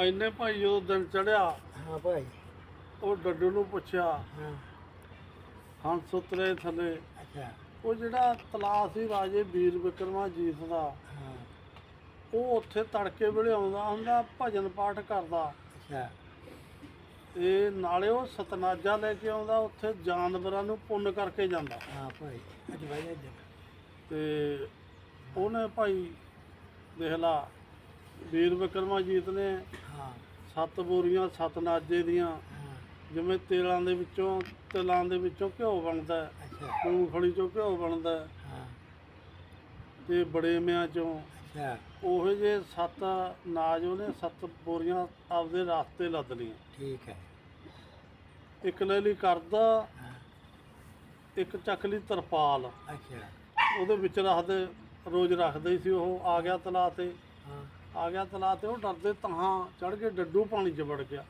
ਐਨੇ ਭਾਈ ਜਦੋਂ ਦਿਨ ਚੜਿਆ ਹਾਂ ਭਾਈ। ਉਹ ਡੱਡੂ ਨੂੰ ਪੁੱਛਿਆ ਹਾਂ। ਹੰਸ ਉਤਰੇ ਥੱਲੇ? ਅੱਛਾ। ਉਹ ਜਿਹੜਾ ਤਲਾਅ ਸੀ ਰਾਜੇ ਵੀਰ ਵਿਕਰਮਾਜੀਤ ਦਾ ਹਾਂ। ਉਹ ਉੱਥੇ ਤੜਕੇ ਵੇਲੇ ਆਉਂਦਾ ਹੁੰਦਾ ਭਜਨ ਪਾਠ ਕਰਦਾ। ਅੱਛਾ। ਤੇ ਨਾਲੇ ਉਹ ਸਤਨਾਜਾ ਲੈ ਕੇ ਆਉਂਦਾ ਉੱਥੇ ਜਾਨਵਰਾਂ ਨੂੰ ਪੁੰਨ ਕਰਕੇ ਜਾਂਦਾ। ਹਾਂ ਭਾਈ ਅੱਜ ਭਾਈ ਅੱਜ ਤੇ ਉਹਨੇ ਭਾਈ ਦੇਖ ਲਾ ਵੀਰ ਵਿਕਰਮਾਜੀਤ ਨੇ ਹਾਂ। ਸੱਤ ਬੋਰੀਆਂ ਸਤਨਾਜੇ ਦੀਆਂ। ਹਾਂ। ਜਿਵੇਂ ਤੇਲਾਂ ਦੇ ਵਿੱਚੋਂ ਤਿਲਾਂ ਦੇ ਵਿੱਚੋਂ ਘਿਓ ਬਣਦਾ ਹੈ, ਅੱਛਾ। ਮੂੰਗਫਲੀ ਚੋਂ ਘਿਓ ਬਣਦਾ ਹੈ, ਹਾਂ। ਤੇ ਬੜੇਮਿਆਂ ਚੋਂ। ਅੱਛਾ। ਉਹੋ ਜੇ ਸੱਤ ਨਾਜ ਉਹਨੇ ਸੱਤ ਬੋਰੀਆਂ ਆਪਦੇ ਰਾਸਤੇ ਲੱਦ ਲਈਆਂ। ਠੀਕ ਹੈ। ਇੱਕ ਲੈ ਲਈ ਕਰਦਾ ਇੱਕ ਚੱਕ ਲਈ ਤਰਪਾਲ। ਅੱਛਾ। ਉਹਦੇ ਵਿੱਚ ਰੱਖਦੇ ਰੋਜ਼ ਰੱਖਦੇ ਸੀ ਉਹ ਆ ਗਿਆ ਤਲਾਅ ਤੇ। ਆ ਗਿਆ ਤਲਾਅ ਤੇ ਉਹ ਡਰਦੇ ਤਹਾਂ ਚੜ ਕੇ ਡੱਡੂ ਪਾਣੀ 'ਚ ਵੜ ਗਿਆ।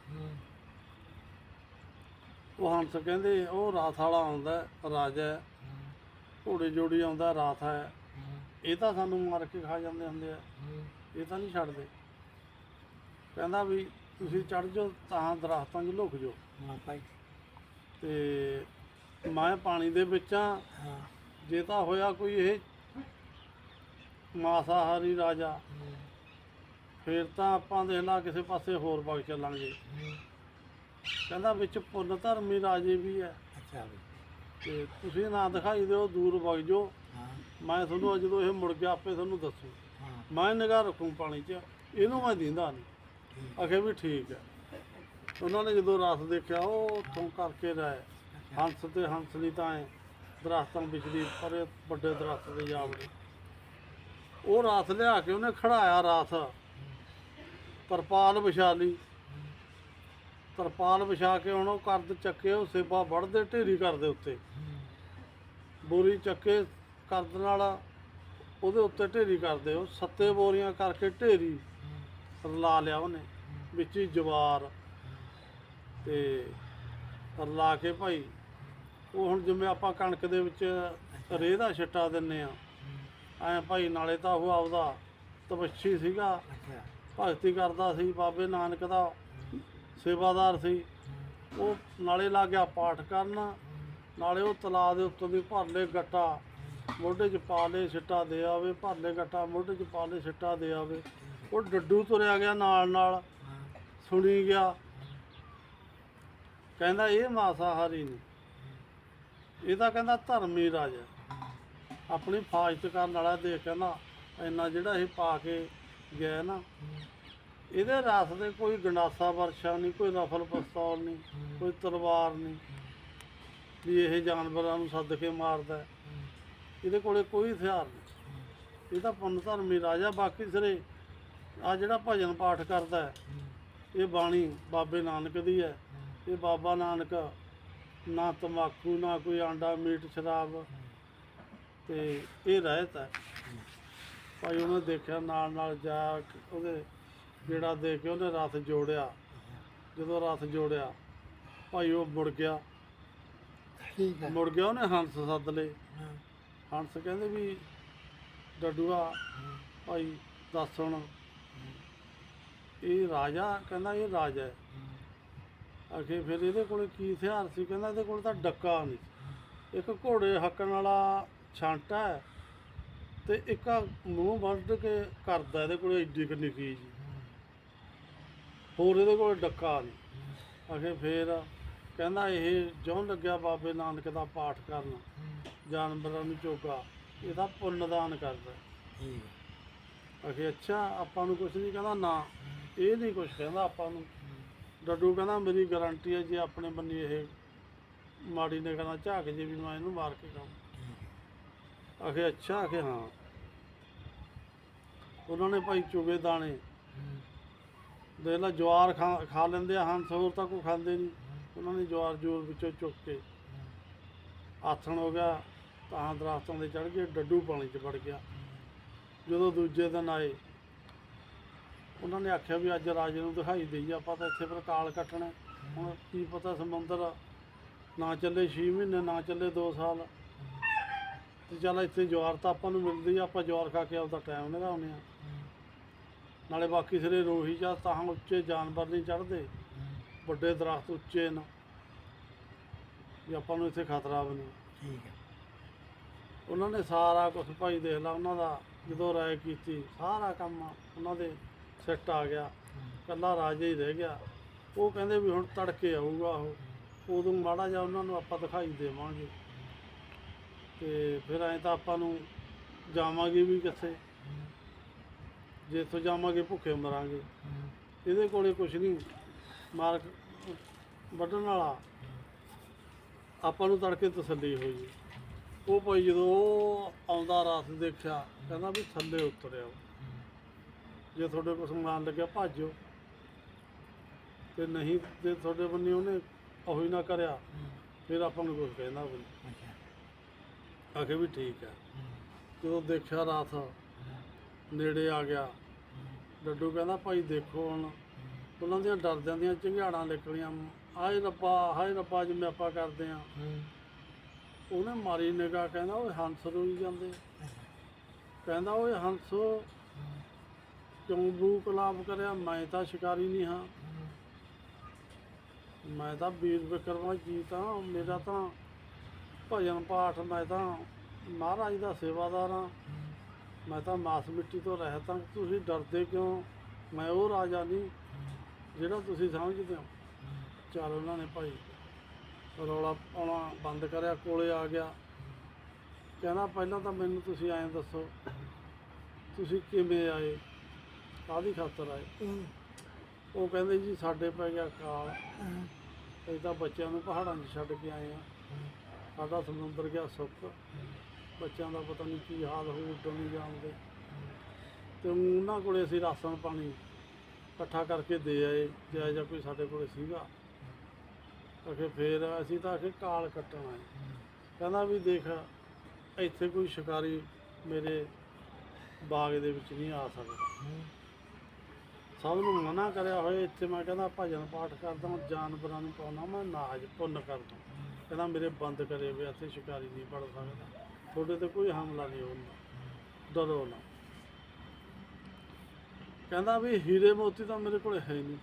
ਉਹ ਹੰਸ ਕਹਿੰਦੇ ਉਹ ਰਾਤ ਵਾਲਾ ਆਉਂਦਾ ਰਾਜਾ ਘੋੜੇ ਜੋੜੀ ਆਉਂਦਾ ਰਾਤ ਹੈ। ਇਹ ਤਾਂ ਸਾਨੂੰ ਮਾਰ ਕੇ ਖਾ ਜਾਂਦੇ ਹੁੰਦੇ ਆ। ਇਹ ਤਾਂ ਨਹੀਂ ਛੱਡਦੇ। ਕਹਿੰਦਾ ਵੀ ਤੁਸੀਂ ਚੜ ਜਾਓ ਤਾਂ ਦਰਖਤਾਂ 'ਚ ਲੁਕ ਜਾਓ। ਹਾਂ ਭਾਈ। ਤੇ ਮੈਂ ਪਾਣੀ ਦੇ ਵਿੱਚ ਆ। ਜੇ ਤਾਂ ਹੋਇਆ ਕੋਈ ਇਹ ਮਾਸਾਹਾਰੀ ਰਾਜਾ। ਫੇਰ ਤਾਂ ਆਪਾਂ ਦੇਖ ਲਾ ਕਿਸੇ ਪਾਸੇ ਹੋਰ ਵਗ ਚੱਲਾਂਗੇ। ਕਹਿੰਦਾ ਵਿੱਚ ਪੁੰਨ ਧਰਮੀ ਰਾਜੇ ਵੀ ਹੈ ਅੱਛਾ ਤੇ ਤੁਸੀਂ ਨਾ ਦਿਖਾਈ ਦਿਓ ਦੂਰ ਵਗ ਜਾਓ। ਮੈਂ ਤੁਹਾਨੂੰ ਜਦੋਂ ਇਹ ਮੁੜ ਗਿਆ ਆਪੇ ਤੁਹਾਨੂੰ ਦੱਸੂ। ਮੈਂ ਨਿਗਾਹ ਰੱਖੂ ਪਾਣੀ 'ਚ ਇਹਨੂੰ ਮੈਂ ਦਿੰਦਾ ਨਹੀਂ ਆਖੇ ਵੀ ਠੀਕ ਹੈ ਉਹਨਾਂ ਨੇ ਜਦੋਂ ਰਾਤ ਦੇਖਿਆ ਉਹ ਉੱਥੋਂ ਕਰਕੇ ਰਹੇ। ਹੰਸ ਤੇ ਹੰਸਲੀ ਤਾਂ ਐ ਦਰਖਤਾਂ ਵਿਚਲੀ ਪਰੇ ਵੱਡੇ ਦਰਖਤ ਦੇ ਜਾ ਵੜੇ ਉਹ ਰਾਤ ਲਿਆ ਕੇ ਉਹਨੇ ਖੜਾਇਆ ਰਾਤ। ਤਰਪਾਲ ਵਿਛਾ ਲਈ। ਤਰਪਾਲ ਵਿਛਾ ਕੇ ਹੁਣ ਉਹ ਕਰਦ ਚੱਕੇ ਉਹ ਸੇਬਾ ਵੜਦੇ ਢੇਰੀ ਕਰਦੇ ਉੱਤੇ। ਬੋਰੀ ਚੱਕੇ ਕਰਦ ਨਾਲ ਉਹਦੇ ਉੱਤੇ ਢੇਰੀ ਕਰਦੇ ਉਹ। ਸੱਤੇ ਬੋਰੀਆਂ ਕਰਕੇ ਢੇਰੀ ਰਲਾ ਲਿਆ ਉਹਨੇ ਵਿੱਚ ਹੀ ਜਵਾਰ। ਤੇ ਰਲਾ ਕੇ ਭਾਈ ਉਹ ਹੁਣ ਜਿਵੇਂ ਆਪਾਂ ਕਣਕ ਦੇ ਵਿੱਚ ਰੇਹ ਦਾ ਛਿੱਟਾ ਦਿੰਨੇ ਆ ਹੂੰ, ਐ ਭਾਈ ਨਾਲੇ ਤਾਂ ਉਹ ਆਪਦਾ ਤਪੱਛੀ ਸੀਗਾ। ਭਗਤੀ ਕਰਦਾ ਸੀ, ਬਾਬੇ ਨਾਨਕ ਦਾ ਸੇਵਾਦਾਰ ਸੀ। ਉਹ ਨਾਲੇ ਲੱਗ ਗਿਆ ਪਾਠ ਕਰਨ, ਨਾਲੇ ਉਹ ਤਲਾਅ ਦੇ ਉੱਤੋਂ ਵੀ ਭਰ ਲੈ ਗੱਟਾ ਮੋਢੇ 'ਚ ਪਾ ਲੈ ਛਿੱਟਾ ਦੇ ਆਵੇ ਭਰ ਲੈ ਗੱਟਾ ਮੋਢੇ 'ਚ ਪਾ ਲੈ ਛਿੱਟਾ ਦੇ ਆਵੇ। ਉਹ ਡੱਡੂ ਤੁਰਿਆ ਗਿਆ ਨਾਲ ਨਾਲ, ਸੁਣੀ ਗਿਆ। ਕਹਿੰਦਾ, ਇਹ ਮਾਸਾਹਾਰੀ ਨਹੀਂ ਇਹ ਤਾਂ ਕਹਿੰਦਾ ਧਰਮੀ ਰਾਜਾ। ਆਪਣੀ ਫਾਜ਼ਤ ਕਰਨ ਵਾਲਾ ਦੇਖ ਕਹਿੰਦਾ, ਇੰਨਾ ਜਿਹੜਾ ਇਹ ਪਾ ਕੇ ਗਿਆ ਨਾ। ਇਹਦੇ ਰਸ ਦੇ ਕੋਈ ਗੰਡਾਸਾ ਵਰਸ਼ਾ ਨਹੀਂ, ਕੋਈ ਰਫਲ ਪਿਸਤੌਲ ਨਹੀਂ, ਕੋਈ ਤਲਵਾਰ ਨਹੀਂ, ਵੀ ਇਹ ਜਾਨਵਰਾਂ ਨੂੰ ਸੱਦ ਕੇ ਮਾਰਦਾ ਇਹਦੇ ਕੋਲੇ ਕੋਈ ਹਥਿਆਰ ਨਹੀਂ। ਇਹ ਤਾਂ ਪੁੰਨ ਧਰਮੀ ਰਾਜਾ, ਬਾਕੀ ਸਿਰੇ ਆ ਜਿਹੜਾ ਭਜਨ ਪਾਠ ਕਰਦਾ ਇਹ ਬਾਣੀ ਬਾਬੇ ਨਾਨਕ ਦੀ ਹੈ। ਇਹ ਬਾਬਾ ਨਾਨਕ, ਨਾ ਤਮਾਕੂ, ਨਾ ਕੋਈ ਆਂਡਾ, ਮੀਟ, ਸ਼ਰਾਬ, ਤੇ ਇਹ ਰਹਿਤ ਹੈ। ਭਾਈ ਉਹਨੇ ਦੇਖਿਆ ਨਾਲ ਨਾਲ ਜਾ ਕੇ ਉਹਦੇ ਜਿਹੜਾ ਦੇ ਕੇ ਉਹਨੇ ਰਥ ਜੋੜਿਆ। ਜਦੋਂ ਰਥ ਜੋੜਿਆ ਭਾਈ ਉਹ ਮੁੜ ਗਿਆ। ਠੀਕ ਹੈ। ਮੁੜ ਗਿਆ ਉਹਨੇ ਹੰਸ ਸੱਦ ਲਏ। ਹੰਸ ਕਹਿੰਦੇ ਵੀ ਡੱਡੂਆ ਭਾਈ ਦੱਸ ਹੁਣ। ਇਹ ਰਾਜਾ ਕਹਿੰਦਾ ਇਹ ਰਾਜਾ ਹੈ। ਆਖੇ ਫਿਰ ਇਹਦੇ ਕੋਲੇ ਕੀ ਹਥਿਆਰ ਸੀ? ਕਹਿੰਦਾ ਇਹਦੇ ਕੋਲ ਤਾਂ ਡੱਕਾ ਨਹੀਂ। ਇੱਕ ਘੋੜੇ ਹੱਕਣ ਵਾਲਾ ਛਾਂਟਾ ਹੈ। ਤੇ ਇੱਕ ਆਹ ਮੂੰਹ ਵੱਢ ਕੇ ਕਰਦਾ ਇਹਦੇ ਕੋਲ ਏਡੀ ਕੁ ਨਿੱਕੀ ਜੀ। ਹੋਰ ਇਹਦੇ ਕੋਲ ਡੱਕਾ ਨਹੀਂ ਆਖੇ ਫਿਰ ਕਹਿੰਦਾ ਇਹ ਜਿਉਂ ਲੱਗਿਆ ਬਾਬੇ ਨਾਨਕ ਦਾ ਪਾਠ ਕਰਨ, ਜਾਨਵਰਾਂ ਨੂੰ ਚੋਗਾ, ਇਹਦਾ ਤਾਂ ਪੁੰਨਦਾਨ ਕਰਦਾ। ਠੀਕ ਅਖੇ ਅੱਛਾ, ਆਪਾਂ ਨੂੰ ਕੁਝ ਨਹੀਂ ਕਹਿੰਦਾ, ਨਾ, ਇਹ ਨਹੀਂ ਕੁਝ ਕਹਿੰਦਾ ਆਪਾਂ ਨੂੰ। ਡੱਡੂ ਕਹਿੰਦਾ, ਮੇਰੀ ਗਾਰੰਟੀ ਹੈ ਜੇ ਆਪਣੇ ਬੰਨੀ ਇਹ ਮਾੜੀ ਨੇ ਕਹਿੰਦਾ ਝਾਕ ਜੇ ਵੀ ਮੈਂ ਇਹਨੂੰ ਮਾਰ ਕੇ ਖਾਂ ਅਖੇ ਅੱਛਾ, ਅਖੇ ਹਾਂ। ਉਹਨਾਂ ਨੇ ਭਾਈ ਚੁਗੇ ਦਾਣੇ। ਦੇਖ ਲਾ, ਜਵਾਰ ਖਾ ਖਾ ਲੈਂਦੇ ਆ, ਹੰਸ ਹੋਰ ਤਾਂ ਕੋਈ ਖਾਂਦੇ ਨਹੀਂ। ਉਹਨਾਂ ਨੇ ਜਵਾਰ ਜੂਰ ਵਿੱਚੋਂ ਚੁੱਕ ਕੇ ਆਥਣ ਹੋ ਗਿਆ, ਤਾਂ ਦਰਖਤਾਂ ਦੇ ਚੜ ਕੇ ਡੱਡੂ ਪਾਣੀ 'ਚ ਵੜ ਗਿਆ। ਜਦੋਂ ਦੂਜੇ ਦਿਨ ਆਏ, ਉਹਨਾਂ ਨੇ ਆਖਿਆ ਵੀ ਅੱਜ ਰਾਜੇ ਨੂੰ ਦਿਖਾਈ ਦੇਈਏ ਆਪਾਂ ਤਾਂ ਇੱਥੇ ਫਿਰ ਕਾਲ ਕੱਟਣਾ। ਹੈ। ਹੁਣ ਕੀ ਪਤਾ ਸਮੁੰਦਰ ਨਾ ਚੱਲੇ 6 ਮਹੀਨੇ, ਨਾ ਚੱਲੇ 2 ਸਾਲ। ਤੇ ਚੱਲ ਇੱਥੇ ਜਵਾਰ ਤਾਂ ਆਪਾਂ ਨੂੰ ਮਿਲਦੀ ਆ, ਆਪਾਂ ਜਵਾਰ ਖਾ ਕੇ ਆਪਦਾ ਟਾਈਮ ਲਗਾਉਂਦੇ ਆ। ਨਾਲੇ ਬਾਕੀ ਸਿਰੇ ਰੋਹੀ ਜਾਂ ਤਾਂ ਉੱਚੇ ਜਾਨਵਰ ਨਹੀਂ ਚੜਦੇ ਵੱਡੇ ਦਰਖਤ ਉੱਚੇ ਨੇ। ਵੀ ਆਪਾਂ ਨੂੰ ਇੱਥੇ ਖਤਰਾ ਵੀ ਨਹੀਂ। ਠੀਕ ਹੈ। ਉਹਨਾਂ ਨੇ ਸਾਰਾ ਕੁਝ ਭਾਈ ਦੇਖ ਲਾ ਉਹਨਾਂ ਦਾ ਜਦੋਂ ਰਾਏ ਕੀਤੀ ਸਾਰਾ ਕੰਮ ਉਹਨਾਂ ਦੇ ਸੈੱਟ ਆ ਗਿਆ। ਕੱਲਾ ਰਾਜੇ ਹੀ ਰਹਿ ਗਿਆ। ਉਹ ਕਹਿੰਦੇ ਵੀ ਹੁਣ ਤੜਕੇ ਆਊਗਾ ਉਹ। ਉਦੋਂ ਮਾੜਾ ਜਿਹਾ ਉਹਨਾਂ ਨੂੰ ਆਪਾਂ ਦਿਖਾਈ ਦੇਵਾਂਗੇ। ਤੇ ਫਿਰ ਐਂ ਤਾਂ ਆਪਾਂ ਨੂੰ ਜਾਵਾਂਗੇ ਵੀ ਕਿੱਥੇ। ਜੇ ਇੱਥੋਂ ਜਾਵਾਂਗੇ ਭੁੱਖੇ ਮਰਾਂਗੇ। ਇਹਦੇ ਕੋਲੇ ਕੁਝ ਨਹੀਂ। ਮਾਰ ਵੱਢਣ ਵਾਲਾ। ਆਪਾਂ ਨੂੰ ਤੜਕੇ ਤਸੱਲੀ ਹੋਈ। ਉਹ ਭਾਈ ਜਦੋਂ ਉਹ ਆਉਂਦਾ ਰਾਤ ਦੇਖਿਆ ਕਹਿੰਦਾ ਵੀ ਥੱਲੇ ਉਤਰਿਆ ਜੇ ਤੁਹਾਡੇ ਕੋਲ ਸਮਾਨ ਲੱਗਿਆ ਭਾਜੋ ਤੇ ਨਹੀਂ ਜੇ ਤੁਹਾਡੇ ਬੰਨੇ ਉਹਨੇ ਉਹੀ ਨਾ ਕਰਿਆ ਫਿਰ ਆਪਾਂ ਨੂੰ ਕੁਝ ਕਹਿੰਦਾ ਵੀ ਆਖੇ ਵੀ ਠੀਕ ਹੈ। ਜਦੋਂ ਦੇਖਿਆ ਰਾਤ ਨੇੜੇ ਆ ਗਿਆ। ਡੱਡੂ ਕਹਿੰਦਾ ਭਾਈ ਦੇਖੋ ਹੁਣ। ਉਹਨਾਂ ਦੀਆਂ ਡਰਦਿਆਂ ਦੀਆਂ ਚੰਗਿਆੜਾਂ ਨਿਕਲੀਆਂ। ਹਾਏ ਰੱਬਾ ਹਾਏ ਰੱਬਾ ਜਿਵੇਂ ਆਪਾਂ ਕਰਦੇ ਆ। ਉਹਨੇ ਮਾਰੀ ਨਿਗਾਹ ਕਹਿੰਦਾ ਓਏ ਹੰਸ ਰੋਈ ਜਾਂਦੇ। ਕਹਿੰਦਾ ਓਏ ਹੰਸ ਕਿਉਂ ਬੂ ਕਲਾਪ ਕਰਿਆ? ਮੈਂ ਤਾਂ ਸ਼ਿਕਾਰੀ ਨਹੀਂ ਹਾਂ। ਮੈਂ ਤਾਂ ਵੀਰ ਵਿਕਰਮਾ ਜੀ ਤਾਂ ਮੇਰਾ ਤਾਂ ਭਜਨ ਪਾਠ ਮੈਂ ਤਾਂ ਮਹਾਰਾਜ ਦਾ ਸੇਵਾਦਾਰ ਹਾਂ। ਮੈਂ ਤਾਂ ਮਾਸ ਮਿੱਟੀ ਤੋਂ ਰਹਿਤ ਹਾਂ ਤੁਸੀਂ ਡਰਦੇ ਕਿਉਂ? ਮੈਂ ਉਹ ਰਾਜਾ ਨਹੀਂ ਜਿਹੜਾ ਤੁਸੀਂ ਸਮਝਦੇ ਹੋ। ਚੱਲ ਉਹਨਾਂ ਨੇ ਭਾਈ ਰੌਲਾ ਪਾਉਣਾ ਬੰਦ ਕਰਿਆ ਕੋਲੇ ਆ ਗਿਆ। ਕਹਿੰਦਾ ਪਹਿਲਾਂ ਤਾਂ ਮੈਨੂੰ ਤੁਸੀਂ ਐਂ ਦੱਸੋ ਤੁਸੀਂ ਕਿਵੇਂ ਆਏ? ਕਾਹਦੀ ਖਾਤਰ ਆਏ? ਉਹ ਕਹਿੰਦੇ ਜੀ ਸਾਡੇ ਪੈ ਗਿਆ ਕਾਲ। ਅਸੀਂ ਤਾਂ ਬੱਚਿਆਂ ਨੂੰ ਪਹਾੜਾਂ 'ਚ ਛੱਡ ਕੇ ਆਏ ਆ ਸਾਡਾ ਸਮੁੰਦਰ ਗਿਆ ਸੁੱਕ ਬੱਚਿਆਂ ਦਾ ਪਤਾ ਨਹੀਂ ਕੀ ਹਾਲ ਹੋਊ, ਉੱਡਣ ਨਹੀਂ ਜਾਣਦੇ। ਤੇ ਉਹਨਾਂ ਕੋਲੇ ਅਸੀਂ ਰਾਸ਼ਨ ਪਾਣੀ ਇਕੱਠਾ ਕਰਕੇ ਦੇ ਆਏ ਜੇ ਜਾਂ ਕੋਈ ਸਾਡੇ ਕੋਲੇ ਸੀਗਾ। ਅਖੇ ਫੇਰ ਅਸੀਂ ਤਾਂ ਅਖੇ ਕਾਲ ਕੱਟਣ ਆਏ। ਕਹਿੰਦਾ ਵੀ ਦੇਖ, ਇੱਥੇ ਕੋਈ ਸ਼ਿਕਾਰੀ ਮੇਰੇ ਬਾਗ ਦੇ ਵਿੱਚ ਨਹੀਂ ਆ ਸਕਦਾ। ਸਭ ਨੂੰ ਮਨਾ ਕਰਿਆ ਹੋਇਆ, ਇੱਥੇ ਮੈਂ ਕਹਿੰਦਾ ਭਜਨ ਪਾਠ ਕਰਦਾ ਜਾਨਵਰਾਂ ਨੂੰ ਪਾਉਣਾ ਮੈਂ ਨਾਜ ਪੁੰਨ ਕਰਦਾ। ਕਹਿੰਦਾ ਮੇਰੇ ਬੰਦ ਕਰੇ ਵੇ ਇੱਥੇ ਸ਼ਿਕਾਰੀ ਨਹੀਂ ਵੜ ਸਕਦਾ। ਤੁਹਾਡੇ ਤੇ ਕੋਈ ਹਮਲਾ ਨਹੀਂ ਹੁੰਦਾ ਡਰੋ ਨਾ ਕਹਿੰਦਾ ਵੀ ਹੀਰੇ ਮੋਤੀ ਤਾਂ ਮੇਰੇ ਕੋਲ ਹੈ ਨਹੀਂ।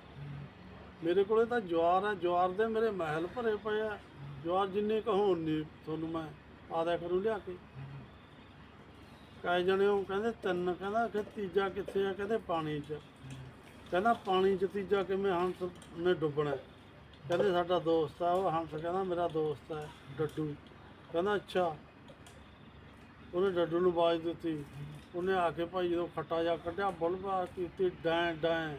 ਮੇਰੇ ਕੋਲੇ ਤਾਂ ਜਵਾਰ ਹੈ। ਜਵਾਰ ਦੇ ਮੇਰੇ ਮਹਿਲ ਭਰੇ ਪਏ ਆ। ਜਵਾਰ ਜਿੰਨੇ ਕਹੋ ਉਨੀ ਤੁਹਾਨੂੰ ਮੈਂ ਆਦਾ ਕਰੂ ਲਿਆ ਕੇ। ਕਾਇ ਜਣੇ ਉਹ ਕਹਿੰਦੇ ਤਿੰਨ, ਕਹਿੰਦਾ ਕਿ ਤੀਜਾ ਕਿੱਥੇ ਆ? ਕਹਿੰਦੇ ਪਾਣੀ 'ਚ। ਕਹਿੰਦਾ ਪਾਣੀ 'ਚ ਤੀਜਾ ਕਿਵੇਂ ਹੰਸ ਨੇ ਡੁੱਬਣਾ। ਕਹਿੰਦੇ ਸਾਡਾ ਦੋਸਤ ਆ, ਉਹ ਹੰਸ ਕਹਿੰਦਾ ਮੇਰਾ ਦੋਸਤ ਹੈ, ਡੱਡੂ। ਕਹਿੰਦਾ ਅੱਛਾ ਉਹਨੇ ਡੱਡੂ ਨੂੰ ਆਵਾਜ਼ ਦਿੱਤੀ। ਉਹਨੇ ਆ ਕੇ ਭਾਈ ਜਦੋਂ ਖੱਟਾ ਜਾ ਕੱਢਿਆ ਬੁਲਬਾ ਕੀਤੀ ਡੈਂ ਡੈਂ।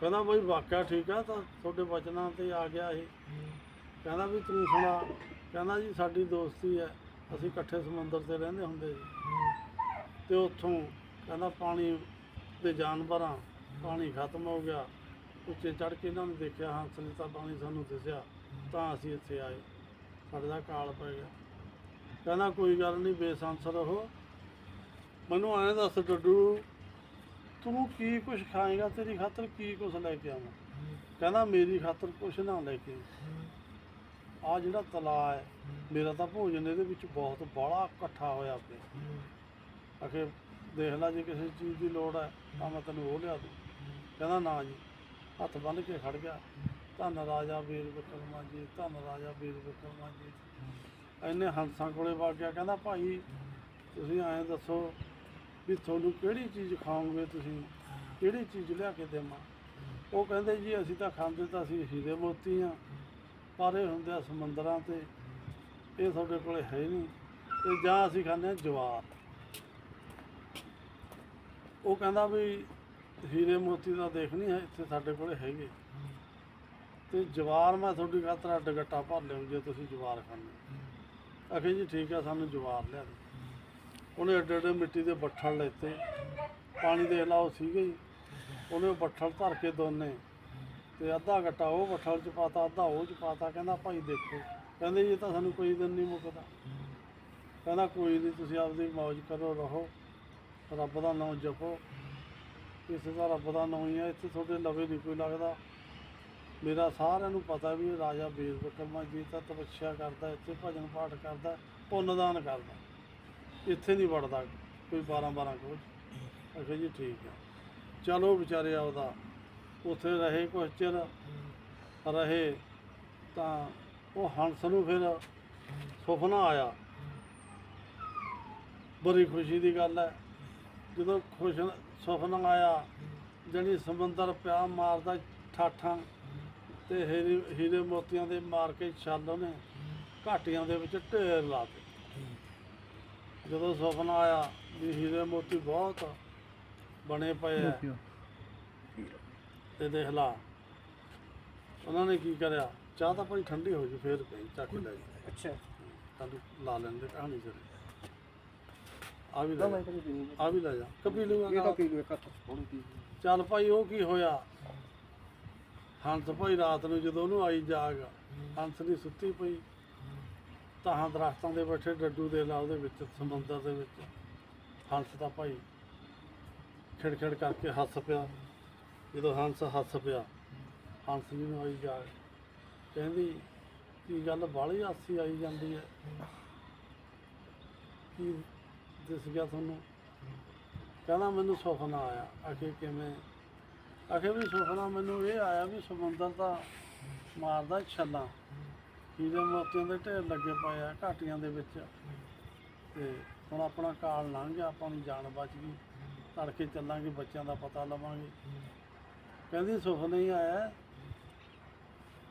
ਕਹਿੰਦਾ ਬਈ ਵਾਕਿਆ ਠੀਕ ਆ, ਤਾਂ ਤੁਹਾਡੇ ਬਚਨਾਂ ਤੇ ਆ ਗਿਆ ਇਹ। ਕਹਿੰਦਾ ਵੀ ਤੂੰ ਸੁਣਾ। ਕਹਿੰਦਾ ਜੀ ਸਾਡੀ ਦੋਸਤੀ ਹੈ, ਅਸੀਂ ਇਕੱਠੇ ਸਮੁੰਦਰ ਤੇ ਰਹਿੰਦੇ ਹੁੰਦੇ ਸੀ। ਤੇ ਉੱਥੋਂ ਕਹਿੰਦਾ ਪਾਣੀ ਦੇ ਜਾਨਵਰਾਂ, ਪਾਣੀ ਖਤਮ ਹੋ ਗਿਆ। ਉੱਚੇ ਚੜ ਕੇ ਇਹਨਾਂ ਨੂੰ ਦੇਖਿਆ ਹੰਸ ਨੇ ਤਾਂ ਪਾਣੀ ਸਾਨੂੰ ਦਿਸਿਆ, ਤਾਂ ਅਸੀਂ ਇੱਥੇ ਆਏ। ਸਾਡੇ ਕਾਲ ਪੈ ਗਿਆ। ਕਹਿੰਦਾ ਕੋਈ ਗੱਲ ਨਹੀਂ ਬੇਸੰਸ ਰਹੋ। ਮੈਨੂੰ ਐਂ ਦੱਸ ਡੱਡੂ, ਤੂੰ ਕੀ ਕੁਛ ਖਾਏਗਾ? ਤੇਰੀ ਖਾਤਰ ਕੀ ਕੁਛ ਲੈ ਕੇ ਆਵਾਂ? ਕਹਿੰਦਾ ਮੇਰੀ ਖਾਤਰ ਕੁਛ ਨਾ ਲੈ ਕੇ। ਆ ਜਿਹੜਾ ਤਲਾ ਹੈ, ਮੇਰਾ ਤਾਂ ਭੋਜਨ ਇਹਦੇ ਵਿੱਚ ਬਹੁਤ ਬਾਹਲਾ ਇਕੱਠਾ ਹੋਇਆ ਪਿਆ। ਅਖੇ ਦੇਖ ਲੈ ਜੇ ਕਿਸੇ ਚੀਜ਼ ਦੀ ਲੋੜ ਹੈ, ਤਾਂ ਮੈਂ ਤੈਨੂੰ ਉਹ ਲਿਆ ਦੂੰ। ਕਹਿੰਦਾ ਨਾ ਜੀ, ਹੱਥ ਬੰਨ੍ਹ ਕੇ ਖੜ ਗਿਆ। ਧੰਨ ਰਾਜਾ ਵੀਰ ਵਿਕਰਮਾ ਜੀ, ਧੰਨ ਰਾਜਾ ਵੀਰ ਵਿਕਰਮਾ ਜੀ। ਐਨੇ ਹੰਸਾਂ ਕੋਲੇ ਵਗ ਗਿਆ, ਕਹਿੰਦਾ ਭਾਈ ਤੁਸੀਂ ਐਂ ਦੱਸੋ ਵੀ ਤੁਹਾਨੂੰ ਕਿਹੜੀ ਚੀਜ਼ ਖਾਓਗੇ ਤੁਸੀਂ? ਕਿਹੜੀ ਚੀਜ਼ ਲਿਆ ਕੇ ਦੇਵਾਂ? ਉਹ ਕਹਿੰਦੇ ਜੀ, ਅਸੀਂ ਤਾਂ ਖਾਂਦੇ ਤਾਂ ਅਸੀਂ ਹੀਰੇ ਮੋਤੀ ਆ, ਪਰ ਇਹ ਹੁੰਦੇ ਆ ਸਮੁੰਦਰਾਂ ਤੇ। ਇਹ ਤੁਹਾਡੇ ਕੋਲੇ ਹੈ ਨਹੀਂ। ਤੇ ਜਾਂ ਅਸੀਂ ਖਾਂਦੇ ਆ ਜਵਾਰ। ਉਹ ਕਹਿੰਦਾ ਵੀ ਹੀਰੇ ਮੋਤੀ ਦਾ ਦੇਖ ਨਹੀਂ ਹੈ, ਇੱਥੇ ਸਾਡੇ ਕੋਲੇ ਹੈਗੇ। ਤੇ ਜਵਾਰ ਮੈਂ ਤੁਹਾਡੀ ਖਾਤਰ ਅੱਡ ਭਰ ਲਿਆਉਂ ਜੇ ਤੁਸੀਂ ਜਵਾਰ ਖਾਂਦੇ। ਅਖੇ ਜੀ ਠੀਕ ਆ, ਸਾਨੂੰ ਜਵਾਬ ਲਿਆ ਦੇ ਉਹਨੇ ਐਡੇ ਐਡੇ ਮਿੱਟੀ ਦੇ ਬੱਠਲ ਲੈਤੇ। ਪਾਣੀ ਦੇ ਲਾਓ ਸੀਗੇ ਹੀ ਉਹਨੇ ਉਹ ਬੱਠਲ ਧਰ ਕੇ ਦੋਨੇ। ਤੇ ਅੱਧਾ ਗੱਟਾ ਉਹ ਬੱਠਲ ਚ ਪਾਤਾ, ਅੱਧਾ ਉਹ ਚ ਪਾਤਾ। ਕਹਿੰਦਾ, ਭਾਈ ਦੇਖੋ। ਕਹਿੰਦੇ ਜੀ ਇਹ ਤਾਂ ਸਾਨੂੰ ਕੋਈ ਦਿਨ ਨਹੀਂ ਮੁੱਕਦਾ। ਕਹਿੰਦਾ, ਕੋਈ ਨਹੀਂ, ਤੁਸੀਂ ਆਪਦੀ ਮौज ਕਰੋ, ਰਹੋ। ਰੱਬ ਦਾ ਨਾਮ ਜਪੋ। ਕਿਸੇ ਦਾ ਰੱਬ ਦਾ ਨਾਮ ਹੀ ਹੈ ਇੱਥੇ ਤੁਹਾਡੇ ਲਵੇ ਨਹੀਂ ਕੋਈ ਲੱਗਦਾ। ਮੇਰਾ ਸਾਰਿਆਂ ਨੂੰ ਪਤਾ ਵੀ ਇਹ ਰਾਜਾ ਵੀਰ ਵਿਕਰਮਾ ਜੀ ਤਾਂ ਤਪੱਸਿਆ ਕਰਦਾ, ਇੱਥੇ ਭਜਨ ਪਾਠ ਕਰਦਾ ਪੁੰਨਦਾਨ ਕਰਦਾ। ਇੱਥੇ ਨਹੀਂ ਵੜਦਾ ਕੋਈ 12 12 ਕੋਚ ਅਖੇ ਜੀ, ਠੀਕ ਆ। ਚਲੋ ਵਿਚਾਰੇ ਆਪਦਾ, ਉੱਥੇ ਰਹੇ ਕੁਛ ਚਿਰ, ਰਹੇ ਤਾਂ ਉਹ ਹੰਸ ਨੂੰ ਫਿਰ ਸੁਪਨਾ ਆਇਆ। ਬੜੀ ਖੁਸ਼ੀ ਦੀ ਗੱਲ ਹੈ। ਜਦੋਂ ਖੁਸ਼ ਸੁਪਨਾ ਆਇਆ, ਜਣੀ ਸਮੁੰਦਰ ਪਿਆ, ਮਾਰਦਾ ਠਾਠਾਂ ਤੇ ਹੀਰੇ ਹੀਰੇ ਮੋਤੀਆਂ ਦੇ ਮਾਰ ਕੇ ਛੱਲ ਉਹਨੇ ਘਾਟੀਆਂ ਦੇ ਵਿੱਚ ਢੇਰ ਲਾ ਦਿੱਤੇ। ਜਦੋਂ ਸੁਪਨਾ ਆਇਆ ਵੀ ਹੀਰੇ ਮੋਤੀ ਬਹੁਤ ਬਣੇ ਪਏ ਆ ਤੇ ਦੇਖ ਲਾ ਉਹਨਾਂ ਨੇ ਕੀ ਕਰਿਆ? ਚਾਹ ਤਾਂ ਭਾਈ ਠੰਡੀ ਹੋ ਜੂ ਫੇਰ ਪਈ ਚੱਕ ਲੈ ਜੀ ਅੱਛਾ। ਕੱਲ ਲਾ ਲੈਂਦੇ ਕਹਾਣੀ ਚ ਆ ਵੀ ਲੈ ਜਾ, ਆ ਵੀ ਲੈ ਜਾ। ਕਪੀ ਲੂਗਾ ਪੀ ਲੂ ਇੱਕ ਹੱਥ ਥੋੜੀ ਚੱਲ ਭਾਈ ਉਹ ਕੀ ਹੋਇਆ? ਹੰਸ ਭਾਈ ਰਾਤ ਨੂੰ ਜਦੋਂ ਉਹਨੂੰ ਆਈ ਜਾਗ, ਹੰਸ ਦੀ ਸੁੱਤੀ ਪਈ। ਤਾਂ ਦਰਖਤਾਂ ਦੇ ਬੈਠੇ, ਡੱਡੂ ਦੇ ਲਾ ਉਹਦੇ ਵਿੱਚ, ਸਮੁੰਦਰ ਦੇ ਵਿੱਚ। ਹੰਸ ਦਾ ਭਾਈ ਖਿੜਖਿੜ ਕਰਕੇ ਹੱਸ ਪਿਆ। ਜਦੋਂ ਹੰਸ ਹੱਸ ਪਿਆ, ਹੰਸ ਜੀ ਨੂੰ ਆਈ ਜਾਗ। ਕਹਿੰਦੀ, ਕੀ ਗੱਲ ਬਾਹਲੀ ਹਾਸੀ ਆਈ ਜਾਂਦੀ ਹੈ? ਕੀ ਦਿਸ ਗਿਆ ਤੁਹਾਨੂੰ? ਕਹਿੰਦਾ, ਮੈਨੂੰ ਸੁਪਨਾ ਆਇਆ। ਆਖੇ, ਕਿਵੇਂ ਆਖੇ ਵੀ ਸੁਪਨਾ ਮੈਨੂੰ ਇਹ ਆਇਆ ਵੀ ਸਮੁੰਦਰ ਦਾ ਮਾਰਦਾ ਛੱਲਾਂ। ਹੀਰੇ ਮੋਤੀਆਂ ਦੇ ਢੇਰ ਲੱਗੇ ਪਏ ਆ ਘਾਟੀਆਂ ਦੇ ਵਿੱਚ। ਤੇ ਹੁਣ ਆਪਣਾ ਕਾਲ ਲੰਘ ਗਿਆ ਆਪਾਂ ਨੂੰ ਜਾਨ ਬਚ ਗਈ। ਤੜਕੇ ਚੱਲਾਂਗੇ ਬੱਚਿਆਂ ਦਾ ਪਤਾ ਲਵਾਂਗੇ। ਕਹਿੰਦੀ ਸੁਪਨਾ ਹੀ ਆਇਆ।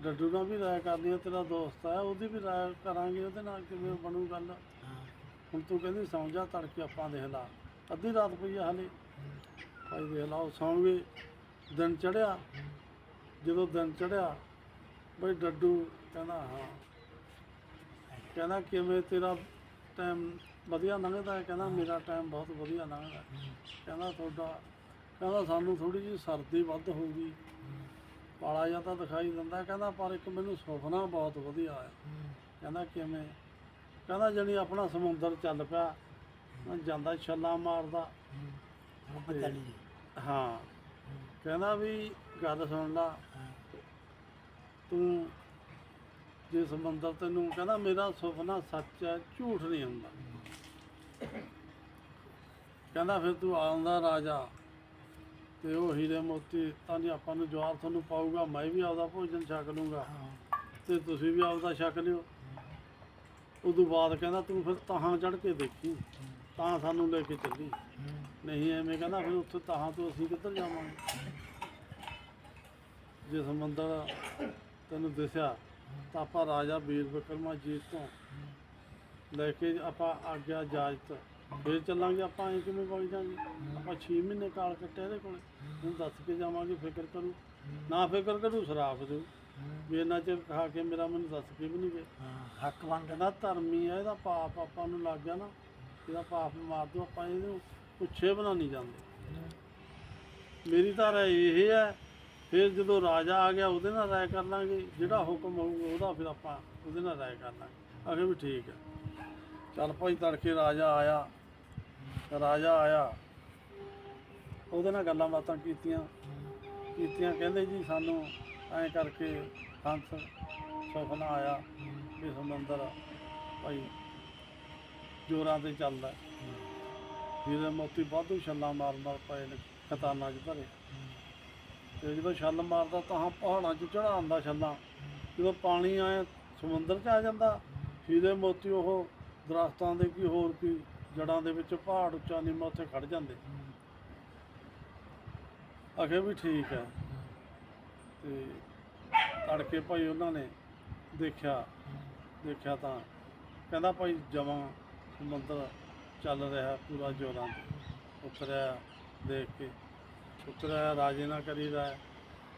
ਡੱਡੂ ਨਾਲ ਵੀ ਰਾਇ ਕਰਨੀ ਆ ਤੇਰਾ ਦੋਸਤ ਆ ਉਹਦੀ ਵੀ ਰਾਇ ਕਰਾਂਗੇ ਉਹਦੇ ਨਾਲ ਕਿਵੇਂ ਬਣੂ ਗੱਲ? ਹੁਣ ਤੂੰ ਕਹਿੰਦੀ ਸੌਂ ਜਾ ਤੜਕੇ ਆਪਾਂ ਦੇਖ ਲਾ। ਅੱਧੀ ਰਾਤ ਪਈ ਆ ਹਲੇ। ਭਾਈ ਦੇਖ ਲਾ ਉਹ ਸੌਂ ਗਏ ਦਿਨ ਚੜਿਆ ਜਦੋਂ ਦਿਨ ਚੜਿਆ ਬਈ ਡੱਡੂ ਕਹਿੰਦਾ ਹਾਂ। ਕਹਿੰਦਾ ਕਿਵੇਂ ਤੇਰਾ ਟਾਈਮ ਵਧੀਆ ਲੰਘਦਾ ਹੈ? ਕਹਿੰਦਾ ਮੇਰਾ ਟਾਈਮ ਬਹੁਤ ਵਧੀਆ ਲੰਘਦਾ ਹੈ। ਕਹਿੰਦਾ ਤੁਹਾਡਾ ਕਹਿੰਦਾ ਸਾਨੂੰ ਥੋੜੀ ਜਿਹੀ ਸਰਦੀ ਵੱਧ ਹੋ ਗਈ ਪਾਲਾ ਜਿਹਾ ਤਾਂ ਦਿਖਾਈ ਦਿੰਦਾ ਕਹਿੰਦਾ ਪਰ ਇੱਕ ਮੈਨੂੰ ਸੁਪਨਾ ਬਹੁਤ ਵਧੀਆ ਆਇਆ। ਕਹਿੰਦਾ ਕਿਵੇਂ? ਕਹਿੰਦਾ ਜਣੀ ਆਪਣਾ ਸਮੁੰਦਰ ਚੱਲ ਪਿਆ ਜਾਂਦਾ ਛੱਲਾ ਮਾਰਦਾ। ਹਾਂ। ਕਹਿੰਦਾ ਵੀ ਗੱਲ ਸੁਣ ਲਾ। ਤੂੰ ਜੇ ਸਮੁੰਦਰ ਤੈਨੂੰ ਕਹਿੰਦਾ ਮੇਰਾ ਸੁਪਨਾ ਸੱਚ ਹੈ, ਝੂਠ ਨਹੀਂ ਹੁੰਦਾ। ਕਹਿੰਦਾ ਫਿਰ ਤੂੰ ਆਉਂਦਾ ਰਾਜਾ ਤੇ ਉਹ ਹੀਰੇ ਮੋਤੀ ਤਾਂ ਨਹੀਂ ਆਪਾਂ ਨੂੰ ਜਵਾਬ ਤੁਹਾਨੂੰ ਪਾਊਗਾ, ਮੈਂ ਵੀ ਆਪਦਾ ਭੋਜਨ ਛਕ ਲੂੰਗਾ ਤੇ ਤੁਸੀਂ ਵੀ ਆਪਦਾ ਛਕ ਲਿਓ। ਉਦੋਂ ਬਾਅਦ ਕਹਿੰਦਾ ਤੂੰ ਫਿਰ ਤਾਹਾਂ ਚੜ ਕੇ ਦੇਖੀ, ਤਾਂ ਸਾਨੂੰ ਲੈ ਕੇ ਚੱਲੀ। ਨਹੀਂ ਐਵੇਂ ਕਹਿੰਦਾ ਫਿਰ ਉੱਥੇ ਤਾਹਾਂ ਤੋਂ ਅਸੀਂ ਕਿੱਧਰ ਜਾਵਾਂਗੇ? ਜੇ ਸਮੁੰਦਰ ਤੈਨੂੰ ਦਿਸਿਆ ਤਾਂ ਆਪਾਂ ਰਾਜਾ ਵੀਰ ਵਿਕਰਮਾ ਜੀਤ ਤੋਂ ਲੈ ਕੇ ਆਪਾਂ ਆਗਿਆ ਇਜਾਜ਼ਤ। ਫੇਰ ਚੱਲਾਂਗੇ ਆਪਾਂ ਐਂ ਕਿਵੇਂ ਵਗ ਜਾਾਂਗੇ? ਆਪਾਂ 6 ਮਹੀਨੇ ਕਾਲ ਕੱਟਿਆ ਇਹਦੇ ਕੋਲ। ਹੁਣ ਦੱਸ ਕੇ ਜਾਵਾਂਗੇ ਫਿਕਰ ਕਰੂ। ਨਾ ਫਿਕਰ ਕਰੂ ਸ਼ਰਾਫ ਦਿਓ। ਵੀ ਇੰਨਾ ਚਿਰ ਖਾ ਕੇ ਮੇਰਾ ਮੈਨੂੰ ਦੱਸ ਕੇ ਵੀ ਨਹੀਂ ਗਏ। ਹੱਕ ਕਹਿੰਦਾ ਧਰਮੀ ਆ ਇਹਦਾ ਪਾਪ ਆਪਾਂ ਨੂੰ ਲੱਗ ਗਿਆ ਨਾ। ਇਹਦਾ ਪਾਪ ਮਾਰ ਦਿਓ ਆਪਾਂ ਇਹਨੂੰ ਪੁੱਛੇ ਬਣਾ ਨਹੀਂ ਜਾਂਦੇ। ਮੇਰੀ ਤਾਂ ਇਹ ਹੈ ਫਿਰ ਜਦੋਂ ਰਾਜਾ ਆ ਗਿਆ ਉਹਦੇ ਨਾਲ ਰਾਏ ਕਰ ਲਾਂਗੇ। ਜਿਹੜਾ ਹੁਕਮ ਹੋਊਗਾ ਉਹਦਾ ਫਿਰ ਆਪਾਂ ਉਹਦੇ ਨਾਲ ਰਾਏ ਕਰ ਲਾਂਗੇ। ਆਖੇ ਵੀ ਠੀਕ ਹੈ। ਚੱਲ ਭਾਈ ਤੜਕੇ ਰਾਜਾ ਆਇਆ। ਰਾਜਾ ਆਇਆ। ਉਹਦੇ ਨਾਲ ਗੱਲਾਂ ਬਾਤਾਂ ਕੀਤੀਆਂ। ਕੀਤੀਆਂ ਕਹਿੰਦੇ ਜੀ ਸਾਨੂੰ ਐਂ ਕਰਕੇ ਹੰਸ ਸੁਪਨਾ ਆਇਆ ਵੀ ਸਮੁੰਦਰ ਭਾਈ ਜੋਰਾਂ ਤੇ ਚੱਲਦਾ। ਜਿਹਦੇ ਮੋਤੀ ਵਾਧੂ ਛੱਲਾਂ ਮਾਰ ਮਾਰ ਪਏ ਨੇ ਖਤਾਨਾਂ 'ਚ ਭਰੇ। ਤੇ ਜਦੋਂ ਛੱਲ ਮਾਰਦਾ ਤਾਂ ਪਹਾੜਾਂ 'ਚ ਚੜਾਉਂਦਾ ਛੱਲਾਂ। ਜਦੋਂ ਪਾਣੀ ਆਇਆ ਸਮੁੰਦਰ 'ਚ ਆ ਜਾਂਦਾ। ਹੀਰੇ ਮੋਤੀ ਉਹ ਦਰਖਤਾਂ ਦੇ ਕੀ ਹੋਰ ਕੀ ਜੜਾਂ ਦੇ ਵਿੱਚ ਪਹਾੜ ਉੱਚਾ ਨੀਵਾਂ ਉੱਥੇ ਖੜ ਜਾਂਦੇ। ਆਖੇ ਵੀ ਠੀਕ ਹੈ। ਤੇ ਤੜਕੇ ਭਾਈ ਉਹਨਾਂ ਨੇ ਦੇਖਿਆ ਦੇਖਿਆ ਤਾਂ ਕਹਿੰਦਾ ਭਾਈ ਜਮਾਂ ਸਮੁੰਦਰ ਚੱਲ ਰਿਹਾ, ਪੂਰਾ ਜੋਰਾਂ ਤੇ ਉਤਰਿਆ ਦੇਖ ਕੇ। ਉਤਰਿਆ ਰਾਜੇ ਨਾਲ ਕਰੀਦਾ ਹੈ।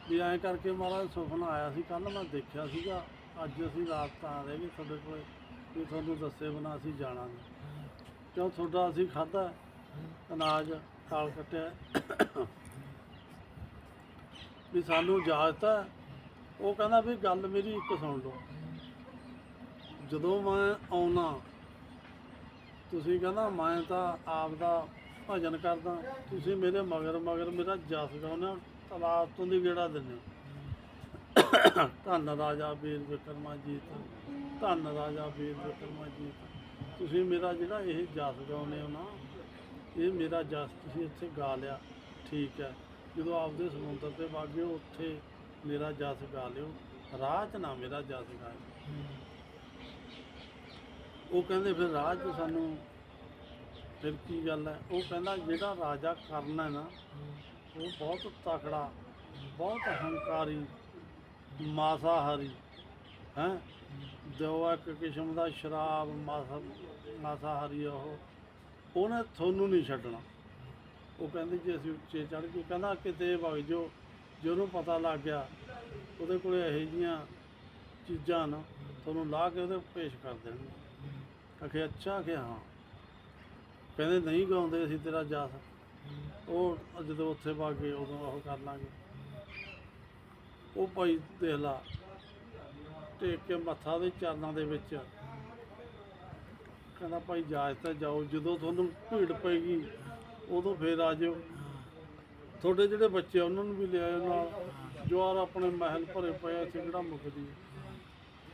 ਵੀ ਐਂ ਕਰਕੇ ਮਹਾਰਾਜ ਸੁਪਨਾ ਆਇਆ ਸੀ ਕੱਲ ਮੈਂ ਦੇਖਿਆ ਸੀਗਾ, ਅੱਜ ਅਸੀਂ ਰਾਤ ਤਾਂ ਆ ਰਹੇ ਤੁਹਾਡੇ ਕੋਲ, ਵੀ ਤੁਹਾਨੂੰ ਦੱਸੇ ਬਿਨਾਂ ਅਸੀਂ ਜਾਣਾ ਨਹੀਂ। ਕਿਉਂ ਤੁਹਾਡਾ ਅਸੀਂ ਖਾਦਾ ਅਨਾਜ ਕਾਲ ਕੱਟਿਆ ਵੀ ਸਾਨੂੰ ਇਜਾਜ਼ਤ ਹੈ। ਉਹ ਕਹਿੰਦਾ ਵੀ ਗੱਲ ਮੇਰੀ ਇੱਕ ਸੁਣ ਲਓ। ਜਦੋਂ ਮੈਂ ਆਉਣਾ, ਤੁਸੀਂ ਕਹਿੰਦਾ ਮੈਂ ਤਾਂ ਆਪ ਦਾ ਭਜਨ ਕਰਦਾ ਤੁਸੀਂ ਮੇਰੇ ਮਗਰ ਮਗਰ ਮੇਰਾ ਜਸ ਗਾਉਣਾ ਤਲਾਬ ਤੋਂ ਦੀ ਗੇੜਾ ਦਿੰਦੇ। ਧੰਨ ਰਾਜਾ ਵੀਰ ਵਿਕਰਮਾ ਜੀਤ ਧੰਨ ਰਾਜਾ ਵੀਰ ਵਿਕਰਮਾ ਜੀਤ ਤੁਸੀਂ ਮੇਰਾ ਜਿਹੜਾ ਇਹ ਜਸ ਗਾਉਂਦੇ ਹੋ ਨਾ ਇਹ ਮੇਰਾ ਜਸ ਤੁਸੀਂ ਇੱਥੇ ਗਾ ਲਿਆ ਠੀਕ ਹੈ। ਜਦੋਂ ਆਪਦੇ ਸਮੁੰਦਰ ਤੇ ਵਾਗੇ ਉੱਥੇ ਮੇਰਾ ਜਸ ਗਾ ਲਿਓ ਰਾਹ 'ਚ ਨਾ ਮੇਰਾ ਜਸ ਗਾਇਓ। ਉਹ ਕਹਿੰਦੇ ਫਿਰ ਰਾਹ 'ਚ ਸਾਨੂੰ ਫਿਰ ਕੀ ਗੱਲ ਹੈ? ਉਹ ਕਹਿੰਦਾ ਜਿਹੜਾ ਰਾਜਾ ਕਰਨਾ ਹੈ ਨਾ ਉਹ ਬਹੁਤ ਤਕੜਾ ਬਹੁਤ ਹੰਕਾਰੀ ਮਾਸਾਹਾਰੀ ਹੈ? ਜੋ ਇੱਕ ਕਿਸਮ ਦਾ ਸ਼ਰਾਬ ਮਾਸਾ ਮਾਸਾਹਾਰੀ ਉਹ ਉਹਨੇ ਤੁਹਾਨੂੰ ਨਹੀਂ ਛੱਡਣਾ। ਉਹ ਕਹਿੰਦੇ ਜੀ ਅਸੀਂ ਉੱਚੇ ਚੜ ਕੇ ਕਹਿੰਦਾ ਕਿਤੇ ਵਗ ਜੋ ਜੇ ਉਹਨੂੰ ਪਤਾ ਲੱਗ ਗਿਆ ਉਹਦੇ ਕੋਲੇ ਇਹੋ ਜਿਹੀਆਂ ਚੀਜ਼ਾਂ ਨਾ ਤੁਹਾਨੂੰ ਲਾ ਕੇ ਉਹਦੇ ਪੇਸ਼ ਕਰ ਦੇਣਗੇ। ਆਖੇ ਅੱਛਾ ਕਿ ਹਾਂ। ਕਹਿੰਦੇ ਨਹੀਂ ਗਾਉਂਦੇ ਅਸੀਂ ਤੇਰਾ ਜਾਸ। ਉਹ ਜਦੋਂ ਉੱਥੇ ਵਗ ਉਦੋਂ ਉਹ ਕਰ ਲਾਂਗੇ। ਉਹ ਭਾਈ ਦੇਖ ਲਾ ਟੇਕ ਕੇ ਮੱਥਾ ਦੇ ਚਰਨਾਂ ਦੇ ਵਿੱਚ। ਕਹਿੰਦਾ ਭਾਈ ਜਾਜ ਤਾਂ ਜਾਓ ਜਦੋਂ ਤੁਹਾਨੂੰ ਭੀੜ ਪਏਗੀ ਉਦੋਂ ਫੇਰ ਆ ਜਿਓ। ਤੁਹਾਡੇ ਜਿਹੜੇ ਬੱਚੇ ਉਹਨਾਂ ਨੂੰ ਵੀ ਲਿਆਇਓ ਨਾਲ। ਜਵਾਰ ਆਪਣੇ ਮਹਿਲ ਭਰੇ ਪਏ ਆ, ਇੱਥੇ ਕਿਹੜਾ ਮੁੱਕਦੀ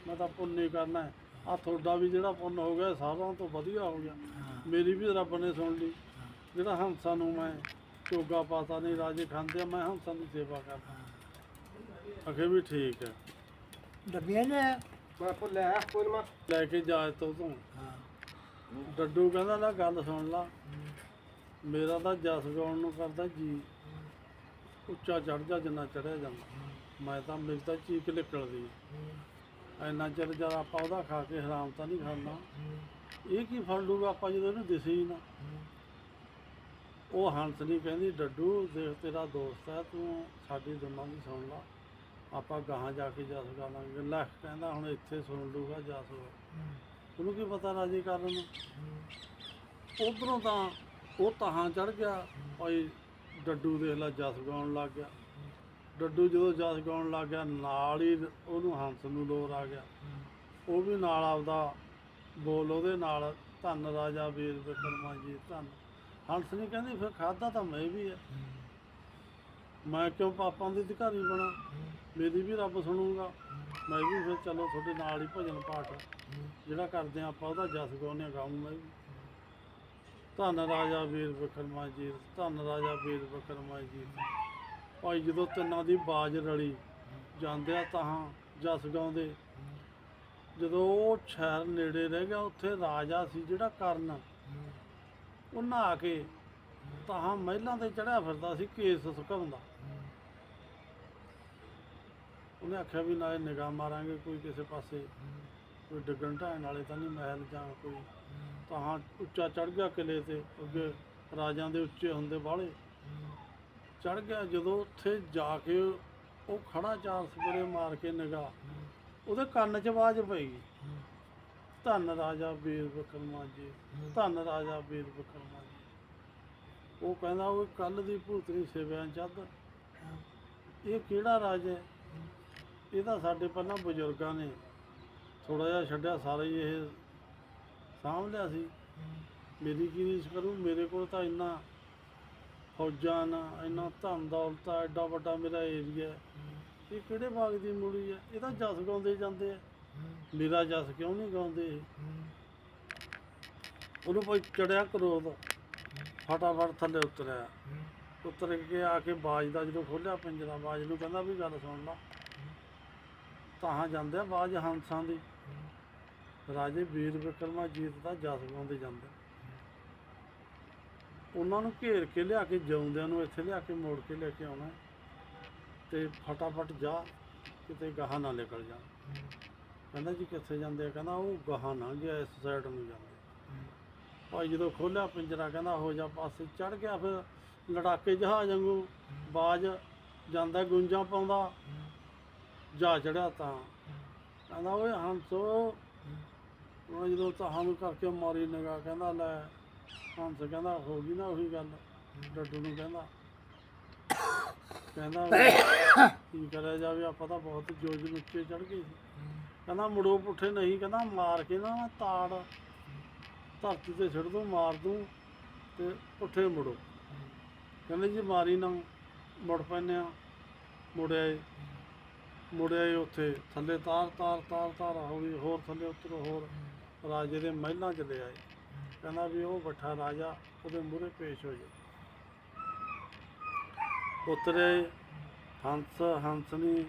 ਮੈਂ ਤਾਂ ਪੁੰਨ ਨਹੀਂ ਕਰਨਾ ਆ ਤੁਹਾਡਾ ਵੀ ਜਿਹੜਾ ਪੁੰਨ ਹੋ ਗਿਆ ਸਾਰਿਆਂ ਤੋਂ ਵਧੀਆ ਹੋ ਗਿਆ। ਮੇਰੀ ਵੀ ਰੱਬ ਨੇ ਸੁਣ ਲਈ। ਜਿਹੜਾ ਹੰਸਾਂ ਨੂੰ ਮੈਂ ਚੋਗਾ ਪਾਤਾ ਨਹੀਂ ਰਾਜੇ ਖਾਂਦੇ ਆ ਮੈਂ ਹੰਸਾਂ ਦੀ ਸੇਵਾ ਕਰਦਾ। ਅਖੇ ਵੀ ਠੀਕ ਹੈ। ਡੱਬੀਆਂ ਨੇ ਮੈਂ ਭੁੱਲਿਆ ਨਾ ਲੈ ਕੇ ਜਾ ਤੋ ਤੂੰ। ਹਾਂ। ਡੱਡੂ ਕਹਿੰਦਾ ਲੈ ਗੱਲ ਸੁਣ ਲਾ। ਮੇਰਾ ਤਾਂ ਜਸ ਗਾਉਣ ਨੂੰ ਕਰਦਾ ਜੀ। ਉੱਚਾ ਚੜ ਜਾ ਜਿੰਨਾ ਚੜਿਆ ਜਾਂਦਾ। ਮੈਂ ਤਾਂ ਮੇਰੀ ਤਾਂ ਚੀਕ ਨਿਕਲਦੀ ਐਨਾ ਚਿਰ ਜਦ ਆਪਾਂ ਉਹਦਾ ਖਾ ਕੇ ਹਰਾਮ ਤਾਂ ਨਹੀਂ ਖਾਣਾ ਇਹ ਕੀ ਫੜ ਲੂਗਾ ਆਪਾਂ ਜਦੋਂ ਇਹਨੂੰ ਦਿਸੇ ਹੀ ਨਾ। ਉਹ ਹੰਸ ਨਹੀਂ ਕਹਿੰਦੀ, ਡੱਡੂ ਦੇਖ ਤੇਰਾ ਦੋਸਤ ਹੈ, ਤੂੰ ਸਾਡੀ ਦੋਨਾਂ ਦੀ ਸੁਣ ਲਾ। ਆਪਾਂ ਗਾਹਾਂ ਜਾ ਕੇ ਜਸ ਗਾਵਾਂਗੇ ਲੱਖ ਕਹਿੰਦਾ, ਹੁਣ ਇੱਥੇ ਸੁਣ ਲੂਗਾ ਜਸ ਉਹਨੂੰ ਕੀ ਪਤਾ ਰਾਜੀ ਕਰਨ ਨੂੰ? ਉਧਰੋਂ ਤਾਂ ਉਹ ਤਹਾਂ ਚੜ ਗਿਆ। ਭਾਈ ਡੱਡੂ ਦੇਖ ਲਾ, ਜਸ ਗਾਉਣ ਲੱਗ ਗਿਆ। ਡੱਡੂ ਜਦੋਂ ਜਸ ਗਾਉਣ ਲੱਗ ਗਿਆ, ਨਾਲ ਹੀ ਉਹਨੂੰ ਹੰਸ ਨੂੰ ਲੋਰ ਆ ਗਿਆ। ਉਹ ਵੀ ਨਾਲ ਆਪਦਾ ਬੋਲ ਉਹਦੇ ਨਾਲ, ਧੰਨ ਰਾਜਾ ਵੀਰ ਵਿਕਰਮਾ ਜੀ, ਧੰਨ। ਹੰਸ ਨੇ ਕਹਿੰਦੀ, ਫਿਰ ਖਾਦਾ ਤਾਂ ਮੈਂ ਵੀ ਹੈ ਮੈਂ ਕਿਉਂ ਪਾਪਾਂ ਦੀ ਅਧਿਕਾਰੀ ਬਣਾ? ਮੇਰੀ ਵੀ ਰੱਬ ਸੁਣੂਗਾ। ਮੈਂ ਵੀ ਫਿਰ ਚਲੋ ਤੁਹਾਡੇ ਨਾਲ ਹੀ ਭਜਨ ਪਾਠ। ਜਿਹੜਾ ਕਰਦੇ ਆ ਆਪਾਂ, ਉਹਦਾ ਜਸ ਗਾਉਂਦੇ ਗਾਉਂ ਮੈਂ ਵੀ। ਧੰਨ ਰਾਜਾ ਵੀਰ ਵਿਕਰਮਾ ਜੀ, ਧੰਨ ਰਾਜਾ ਵੀਰ ਵਿਕਰਮਾ ਜੀ। ਭਾਈ ਜਦੋਂ ਤਿੰਨਾਂ ਦੀ ਬਾਜ ਰਲੀ, ਜਾਂਦੇ ਆ ਤਾਂ ਜਸ ਗਾਉਂਦੇ। ਜਦੋਂ ਉਹ ਸ਼ਹਿਰ ਨੇੜੇ ਰਹਿ ਗਿਆ, ਉੱਥੇ ਰਾਜਾ ਸੀ ਜਿਹੜਾ ਕਰਨ। ਉਹ ਨਹਾ ਕੇ ਤਾਂ ਮਹਿਲਾਂ ਤੇ ਚੜਿਆ ਫਿਰਦਾ ਸੀ ਕੇਸ ਸੁਕਾਉਂਦਾ ਉਹਨੇ ਆਖਿਆ ਵੀ ਨਾਲੇ ਨਿਗਾਹ ਮਾਰਾਂਗੇ, ਕੋਈ ਕਿਸੇ ਪਾਸੇ ਕੋਈ ਡਿੱਗਣ ਢਾਣ ਵਾਲੇ ਤਾਂ ਨਹੀਂ ਮਹਿਲ ਜਾਂ ਕੋਈ। ਤਾਂ ਉੱਚਾ ਚੜ ਗਿਆ ਕਿਲੇ ਤੇ, ਅੱਗੇ ਰਾਜਾਂ ਦੇ ਉੱਚੇ ਹੁੰਦੇ ਬਾਹਲੇ ਚੜ ਗਿਆ, ਜਦੋਂ ਉੱਥੇ ਜਾ ਕੇ ਉਹ ਖੜਾ ਚਾਰ ਸਪਰੇ ਮਾਰ ਕੇ ਨਿਗਾਹ ਉਹਦੇ ਕੰਨ 'ਚ ਆਵਾਜ਼ ਪਈ। ਧੰਨ ਰਾਜਾ ਵੀਰ ਵਿਕਰਮਾ ਜੀ ਧੰਨ ਰਾਜਾ ਵੀਰ ਵਿਕਰਮਾ ਜੀ ਉਹ ਕਹਿੰਦਾ ਉਹ ਕੱਲ ਦੀ ਭੂਤਨੀ ਸੇਵਿਆਂ ਚੱਦ ਇਹ ਕਿਹੜਾ ਰਾਜ ਹੈ? ਇਹ ਤਾਂ ਸਾਡੇ ਪਹਿਲਾਂ ਬਜ਼ੁਰਗਾਂ ਨੇ ਥੋੜਾ ਜਿਹਾ ਛੱਡਿਆ ਸਾਰਾ ਹੀ ਇਹ ਸਾਂਭ ਲਿਆ ਸੀ। ਮੇਰੀ ਕੀ ਰੀਸ ਕਰੂ? ਮੇਰੇ ਕੋਲ ਤਾਂ ਇੰਨਾ ਫੌਜਾਂ ਨਾ ਇੰਨਾ ਧਨ ਦੌਲਤ ਐਡਾ ਵੱਡਾ ਮੇਰਾ ਏਰੀਆ ਇਹ ਕਿਹੜੇ ਬਾਗ ਦੀ ਮੂਲੀ ਹੈ ਇਹ ਤਾਂ ਜਸ ਗਾਉਂਦੇ ਜਾਂਦੇ ਆ। ਮੇਰਾ ਜਸ ਕਿਉਂ ਨਹੀਂ ਗਾਉਂਦੇ ਇਹ? ਉਹਨੂੰ ਕੋਈ ਚੜਿਆ ਕਰੋਧ ਫਟਾਫਟ ਥੱਲੇ ਉਤਰਿਆ। ਉਤਰ ਕੇ ਆ ਕੇ ਬਾਜ ਦਾ ਜਦੋਂ ਖੋਲਿਆ ਪਿੰਜਰਾ ਬਾਜ ਨੂੰ ਕਹਿੰਦਾ ਵੀ ਗੱਲ ਸੁਣ ਲਾ। ਤਾਂ ਜਾਂਦੇ ਆ ਬਾਜ ਹੰਸਾਂ ਦੀ। ਰਾਜੇ ਵੀਰ ਵਿਕਰਮਾ ਜੀਤ ਦਾ ਜਸ ਗਾਉਂਦੇ ਜਾਂਦੇ। ਉਹਨਾਂ ਨੂੰ ਘੇਰ ਕੇ ਲਿਆ ਕੇ ਜਿਉਂਦਿਆਂ ਨੂੰ ਇੱਥੇ ਲਿਆ ਕੇ ਮੋੜ ਕੇ ਲੈ ਕੇ ਆਉਣਾ। ਤੇ ਫਟਾਫਟ ਜਾ, ਕਿਤੇ ਗਾਹਾਂ ਨਾ ਨਿਕਲ ਜਾ। ਕਹਿੰਦਾ ਜੀ ਕਿੱਥੇ ਜਾਂਦੇ ਆ? ਕਹਿੰਦਾ ਉਹ ਗਾਹਾਂ ਨਾ ਗਿਆ, ਇਸ ਸਾਈਡ ਨੂੰ ਜਾਂਦੇ ਭਾਈ ਜਦੋਂ ਖੋਲਿਆ ਪਿੰਜਰਾ, ਕਹਿੰਦਾ ਹੋ ਜਾ ਪਾਸੇ ਚੜ ਗਿਆ ਫਿਰ ਲੜਾਕੇ ਜਹਾਜ਼ ਵਾਂਗੂ ਬਾਜ ਜਾਂਦਾ ਗੁੰਜਾਂ ਪਾਉਂਦਾ, ਜਾ ਚੜਿਆ ਤਾਂ। ਕਹਿੰਦਾ ਓਏ ਹੰਸੋ, ਉਹ ਜਦੋਂ ਤੁਹਾਨੂੰ ਕਰਕੇ ਮਾਰੀ ਨਗਾ ਕਹਿੰਦਾ ਲੈ, ਹੰਸ ਕਹਿੰਦਾ ਹੋ ਗਈ ਨਾ ਉਹੀ ਗੱਲ। ਡੱਡੂ ਨੂੰ ਕਹਿੰਦਾ ਕਹਿੰਦਾ ਕੀ ਕਰਿਆ ਜਾਵੇ, ਆਪਾਂ ਤਾਂ ਬਹੁਤ ਜੋਜ ਉੱਚੇ ਚੜ ਗਏ ਸੀ। ਕਹਿੰਦਾ ਮੁੜੋ ਪੁੱਠੇ ਨਹੀਂ, ਕਹਿੰਦਾ ਮਾਰ ਕੇ ਨਾ ਤਾੜ ਧਰਤੀ ਤੇ ਛੱਡ ਦੂੰ, ਮਾਰ ਦੂੰ ਤੇ ਪੁੱਠੇ ਮੁੜੋ। ਕਹਿੰਦੇ ਜੀ ਮਾਰੀ ਨਾ, ਮੁੜ ਪੈਨੇ ਆ ਮੁੜਿਆ ਏ ਮੁੜਿਆ ਏ ਉੱਥੇ, ਥੱਲੇ ਤਾਰ ਤਾਰ ਤਾਰ ਤਾਰ ਹੌਲੀ ਹੋਰ ਥੱਲੇ ਉਤਰੋ, ਹੋਰ। ਰਾਜੇ ਦੇ ਮਹਿਲਾਂ ਚ ਲੈ ਆਏ ਕਹਿੰਦਾ ਵੀ ਉਹ ਬੱਠਾ ਰਾਜਾ, ਉਹਦੇ ਮੂਹਰੇ ਪੇਸ਼ ਹੋ ਜਾ ਉਤਰੇ ਹੰਸ ਹੰਸਨੀ